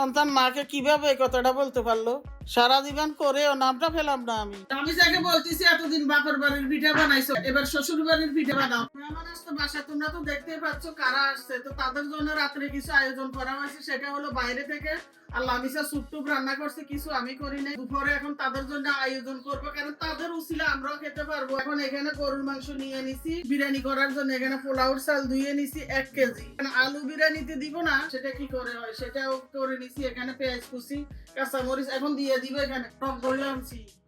সন্তান মাকে কীভাবে এই কথাটা বলতে পারল। সারা জীবন করেও নামটা ফেলাম না আমি। আমি যাকে বলতেছি, এতদিন বাপের বাড়ির পিঠা বানাইছো, এবার শ্বশুর বাড়ির পিঠা বানাও। মেহমান আসতো বাসা তোমরা তো দেখতেই পাচ্ছ কারা আসছে। তো তাদের জন্য রাত্রে কিছু আয়োজন করা হয়েছে, সেটা হলো বাইরে থেকে আর লামিসা স্যুপ টুপ রান্না করছে, কিছু আমি করি নাই। দুপুরে এখন তাদের জন্য আয়োজন করব, কারণ তাদের আমরাও খেতে পারব। এখন এখানে গরুর মাংস নিয়ে নিছি বিরিয়ানি করার জন্য এখানে পোলাউর চাল ধুয়ে নিছি, এক কেজি। আলু বিরিয়ানিতে দিব না, সেটা কি করে হয়? সেটাও করে নিছি, এখানে পেঁয়াজ কুচি, কাঁচামরিচ, এখন দিয়ে দিব এখানে টক দই আনছি বাজার থেকে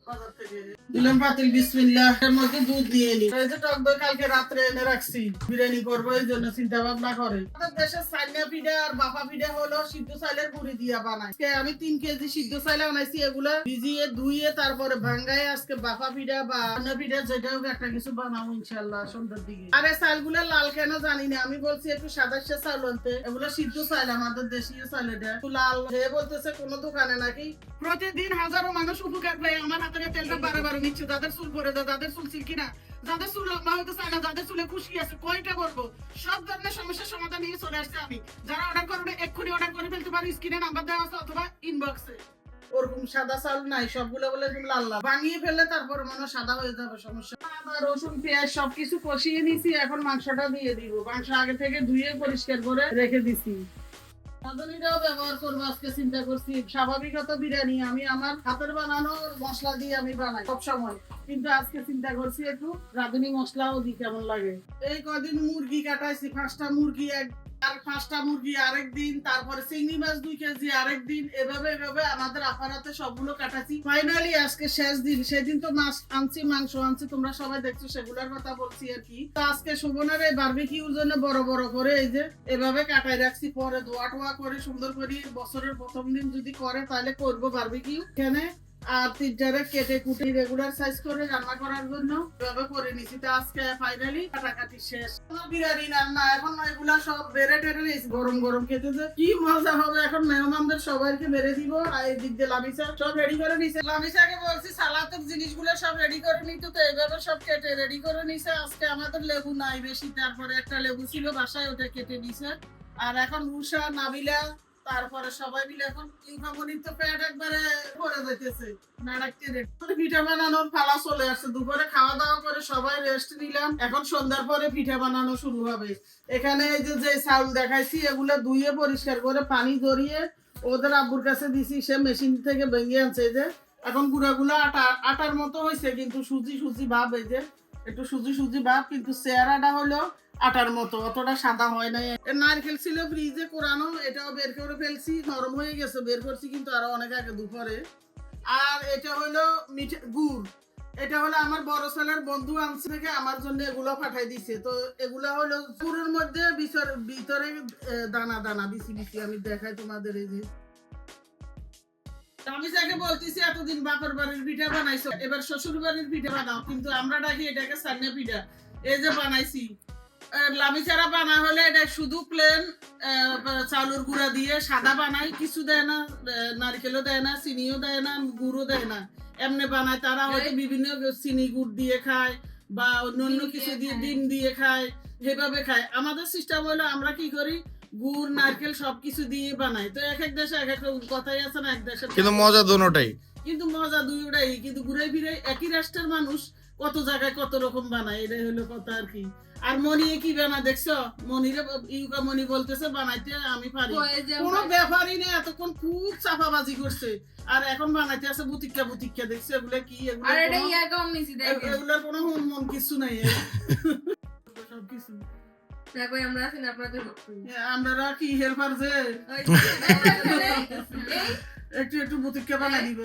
দিলাম পাতিল, বিসমিল্লাহ। এর মধ্যে দুধ দিয়ে নি। এই যে টক দই কালকে রাত্রে এনে রাখছি, বিরিয়ানি এই জন্য চিন্তা ভাবনা করে। আমাদের সাইনা পিঠা আর বাপা পিঠা হলো সিদ্ধ চাইলের দিয়া বানাই আমি তিন কেজি সিদ্ধ চাইলে বানাইছি এগুলা, ভিজিয়ে তারপরে ভাঙ্গায় আজকে বাপা পিঠা বা অন্য পিঠা যেটা হোক একটা কিছু বানাবো ইনশাল্লাহ সন্ধ্যার দিকে। আর এই লাল কেন জানি না, আমি বলছি একটু সাদা সে চাল আনতে। এগুলো সিদ্ধ চাইল আমাদের দেশীয় চাল এটা। লাল। বলতেছে কোনো দোকানে নাকি প্রতিদিন হাজারো মানুষ উপকার পায়, আমার তেলটা নিচ্ছে। যাদের চুল পরে যায় যাদের চুল সিল্কি না যাদের চুল লম্বা হতে চায় না যাদের চুলে খুশি আছে কয়টা করব সব ধরনের সমস্যার সমাধান নিয়ে চলে আসছে আমি। যারা অর্ডার করবে এক্ষুনি অর্ডার করে ফেলতে পারো স্ক্রিনে নাম্বার দেওয়া আছে অথবা ইনবক্সে ওরকম সাদা চাল নাই সবগুলো বলে এরকম লাল লাল। বানিয়ে ফেললে তারপর মনে সাদা হয়ে যাবে সমস্যা। আদা রসুন পেঁয়াজ সবকিছু কষিয়ে নিছি এখন মাংসটা দিয়ে দিব। মাংস আগে থেকে ধুয়ে পরিষ্কার করে রেখে দিছি। রাঁধুনিটাও ব্যবহার করব, আজকে চিন্তা করছি। স্বাভাবিকত বিরিয়ানি, আমি আমার হাতের বানানো মশলা দিয়ে আমি বানাই সব সময় কিন্তু আজকে চিন্তা করছি একটু রাঁধুনি মশলাও দিই কেমন লাগে। এই কদিন মুরগি কাটাইছি, পাঁচটা মুরগি এক আর পাঁচটা মুরগি আরেক দিন তারপরে চিংড়ি মাছ দুই কেজি আরেক দিন এভাবে এভাবে আমাদের আপারাতে সবগুলো কাটাচ্ছি। ফাইনালি আজকে শেষ দিন। সেদিন তো মাছ আনছি, মাংস আনছি, তোমরা সবাই দেখছ, সেগুলোর কথা বলছি আর কি। তো আজকে শোভনার এই বারবিকিউর জন্য বড় বড় করে এই যে এভাবে কাটাই রাখছি, পরে ধোয়া টোয়া করে সুন্দর করে বছরের প্রথম দিন যদি করে, তাহলে করব বারবিকিউ এখানে আর কেটে কুটে রেগুলার সাইজ করে রান্না করার জন্য এভাবে করে নিছি। তো আজকে ফাইনালি কাটাকাটি শেষ। বিরিয়ানি, রান্না, এখন এগুলা সব বেড়ে গরম গরম খেতে কি মজা হবে। এখন মেহমানদের সবাইকে বেড়ে দিব। আর এই দিক দিয়ে লামিসা সব রেডি করে নিছে। লামিসাকে বলছি সালাতের জিনিসগুলো সব রেডি করে নিতে তো। এইভাবে সব কেটে রেডি করে নিছে। আজকে আমাদের লেবু নাই বেশি, তারপরে একটা লেবু ছিল, বাসায় ওটা কেটে নিছে। আর এখন উষা, নাবিলা তারপরে সবাই মিলে এখন ইউকামনির তো পেট একবারে পড়ে যাইতেছে। পিঠা বানানোর পালা চলে আসছে। দুপুরে খাওয়া দাওয়া করে সবাই রেস্ট নিলাম। এখন সন্ধ্যার পরে পিঠা বানানো শুরু হবে। এখানে এই যে যে চাউল দেখাইছি, এগুলো ধুয়ে পরিষ্কার করে পানি জড়িয়ে ওদের আব্বুর কাছে দিছি। সে মেশিন থেকে ভেঙে আনছে। যে, এখন গুঁড়াগুলো আটা, আটার মতো হয়েছে কিন্তু সুজি সুজি ভাব এই যে। একটু সুজি সুজি ভাব, কিন্তু চেহারাটা হলো আটার মতো, অতটা সাদা হয় নাই। নারকেল ছিল ফ্রিজে কোরানো, এটাও বের করে ফেলছি, নরম হয়ে গেছে, বের করছি কিন্তু আরও অনেক আগে দুপুরে। আর এটা হলো মিঠে, গুড়। এটা হলো আমার বড় ছেলের বন্ধু আনছে থেকে আমার জন্য এগুলো পাঠাই দিছে। তো এগুলা হলো গুড়ের মধ্যে ভিতরে দানা দানা বিসি বিসি আমি দেখাই তোমাদের এই যে। আমি যাকে বলতেছি, এতদিন বাপের বাড়ির পিঠা বানাইছো, এবার শ্বশুর বাড়ির পিঠা বানাও, কিন্তু আমরা ডাকি এটাকে সান্না পিঠা। এই যে বানাইছি। আহ, লামি চারা বানা হলে এটা শুধু প্লেন চাউলের গুঁড়া দিয়ে সাদা বানাই কিছু দেয় না নারকেলও দেয় না চিনিও দেয় না গুড়ও দেয় না। এমনি বানায় তারা হয়তো বিভিন্ন চিনি গুড় দিয়ে খায় বা অন্য কিছু দিয়ে ডিম দিয়ে খায় সেভাবে খায়। আমাদের সিস্টেম হলো আমরা কি করি গুড় নারকেল সবকিছু দিয়ে বানাই। তো এক এক দেশে এক এক কথাই আছে না এক দেশে কিন্তু মজা দোনোটাই কিন্তু মজা দুইটাই কিন্তু ঘুরে ফিরে একই রাষ্ট্রের মানুষ কত জায়গায় কত রকম বানায় এটাই হলো কথা আর কি। আর মনি কি বানায় দেখছ? মনিরে ইউকা মনি বলতেছে বানাইতে আমি পারি। কোনো ব্যাপারই নেই এতক্ষণ খুব চাপাবাজি করছে। আর এখন বানাইতে আছে বুতিক্কা বুতিক্কা দেখছ? এগুলো কি এগুলোর কোনো হুন মন কিছু নাই। সব কিছু আমরা আছি না আপনাদের আমরা কি হেল্পার যে? একটু একটু দিবে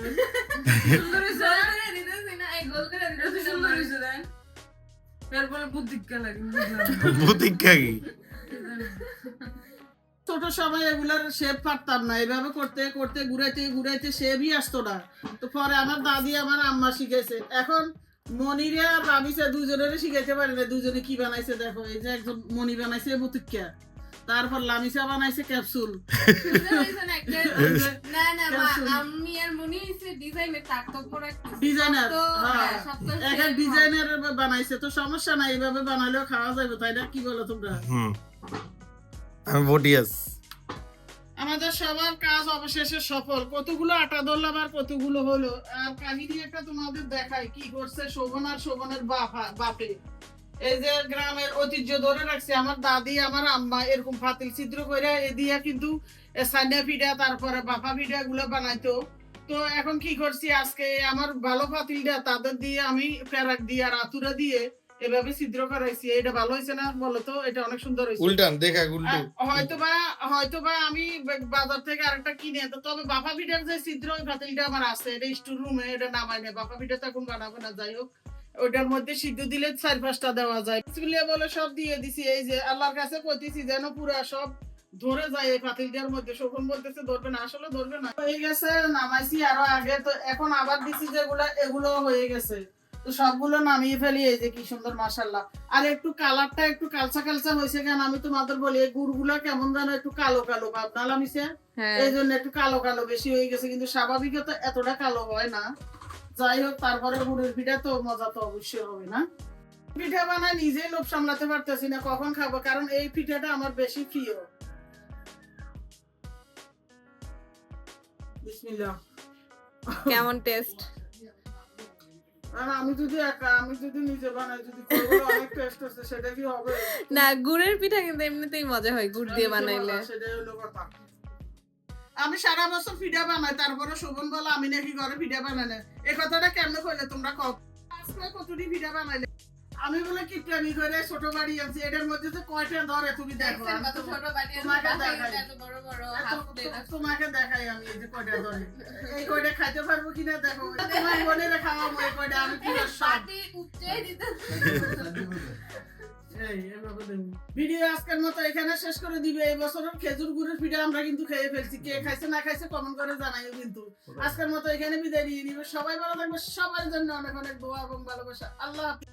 সুন্দর হইছে, গোল দিতেছি না, এই গোল করে দিতেছি না, সুন্দর হইছে, দেন। এরপরে বুদ্ধিক্কা লাগে, প্রতীক্ষা কি? ছোট সময় এগুলার শেপ পারতাম না। এভাবে করতে করতে ঘুরাইতে ঘুরাইতে শেপই আসতো না। তো পরে আমার দাদি আমার আম্মা শিখেছে এখন মনিরে আর রাবিসে দুজনের শিখাইতে পারে না। দুজনে কি বানাইছে দেখো এই যে একজন মনি বানাইছে বুতিক্কা তারপর লামিসা বানাইছে ক্যাপসুল। না না, আমি আর মনি হইছে ডিজাইনের। ডিজাইনার ডিজাইনের বানাইছে তো সমস্যা নাই এইভাবে বানালেও খাওয়া যাবে তাই না? কি বলো তোমরা? হুম। আমি আমাদের সবার কাজ অবশেষে সফল। কতগুলো আটা ধরলাম আর কতগুলো হলো? আর কাহিনী একটা তোমাদের দেখাই কি করছে শোভন আর শোভনের বাপা বাপে। এই যে গ্রামের ঐতিহ্য ধরে রাখছে আমার দাদি আমার আম্মা এরকম ফাতিল ছিদ্র করে এ দিয়া কিন্তু পিঠা তারপরে বাপা পিঠা গুলো বানাইতো। তো এখন কি করছি আজকে আমার ভালো ফাতিলটা তাদের দিয়ে আমি দিয়ে আর আতুরা দিয়ে এভাবে ছিদ্র করাইছি। এটা ভালো হয়েছে না বলো তো এটা অনেক সুন্দর হয়েছে। উল্টান দেখা উল্টো হয়তো বা হয়তো বা আমি বাজার থেকে আরেকটা কিনে। আনতে তবে বাপা পিঠার যে ছিদ্র ওই পাতিলটা আমার আছে। এটা স্টোর রুমে এটা নামাই নেই বাপা পিঠা তো এখন বানাবো না যাই হোক। ওটার মধ্যে সিদ্ধ দিলে চার পাঁচটা দেওয়া যায়। বিসমিল্লাহ বলে সব দিয়ে দিছি এই যে আল্লাহর কাছে কইতেছি যেন পুরা সব ধরে যায় এই পাতিলটার মধ্যে। শোভন বলতেছে ধরবে না আসলে ধরবে না। হয়ে গেছে নামাইছি আরও আগে তো এখন আবার দিছি যেগুলা এগুলো হয়ে গেছে। তো সবগুলো নামিয়ে ফেলি এই যে কি সুন্দর মাশাল্লাহ আর একটু কালারটা একটু কালচা কালচা হয়েছে কেন আমি তোমাদের বলি এই গুড়গুলা কেমন যেন একটু কালো কালো ভাব না লামিছে হ্যাঁ। এই জন্য একটু কালো কালো বেশি হয়ে গেছে কিন্তু স্বাভাবিকত এতটা কালো হয় না। যাই হোক তারপরে গুড়ের পিঠা তো মজা তো অবশ্যই হবে না। পিঠা বানায় নিজেই লোভ সামলাতে পারতেছি না কখন খাব? কারণ এই পিঠাটা আমার বেশি প্রিয়। বিসমিল্লাহ। কেমন টেস্ট আর আমি যদি একা আমি যদি নিজে বানাই যদি অনেক টেস্ট আছে সেটা কি হবে? না গুড়ের পিঠা কিন্তু এমনিতেই মজা হয় গুড় দিয়ে বানাইলে। সেটাই হলো কথা। আমি সারা বছর পিঠা বানাই তারপরে শোভন বলে আমি নাকি ঘরে পিঠা বানাই না এই কথাটা কেমনে কইলে তোমরা কও? আজকে কতটি পিঠা বানাইলে? আমি বলে কিপটামি করে ছোট বাড়ি আনছি এটার মধ্যে যে কয়টা ধরে তুমি দেখো? তোমাকে দেখাই। তোমাকে দেখাই আমি এই যে কয়টা ধরে। এই কয়টা খাইতে পারব কিনা দেখো। তোমার বোনের খাওয়াবো এই কয়টা আমি পুরো দেবো। ভিডিও আজকের মতো এখানে শেষ করে দিবে। এই বছরের খেজুর গুড়ের পিঠা আমরা কিন্তু খেয়ে ফেলছি। কে খাইছে না খাইছে কমেন্ট করে জানাইও কিন্তু। আজকের মতো এখানে বিদায় নিয়ে নিবে সবাই ভালো থাকবে। সবার জন্য অনেক অনেক দোয়া এবং ভালোবাসা। আল্লাহ হাফিজ।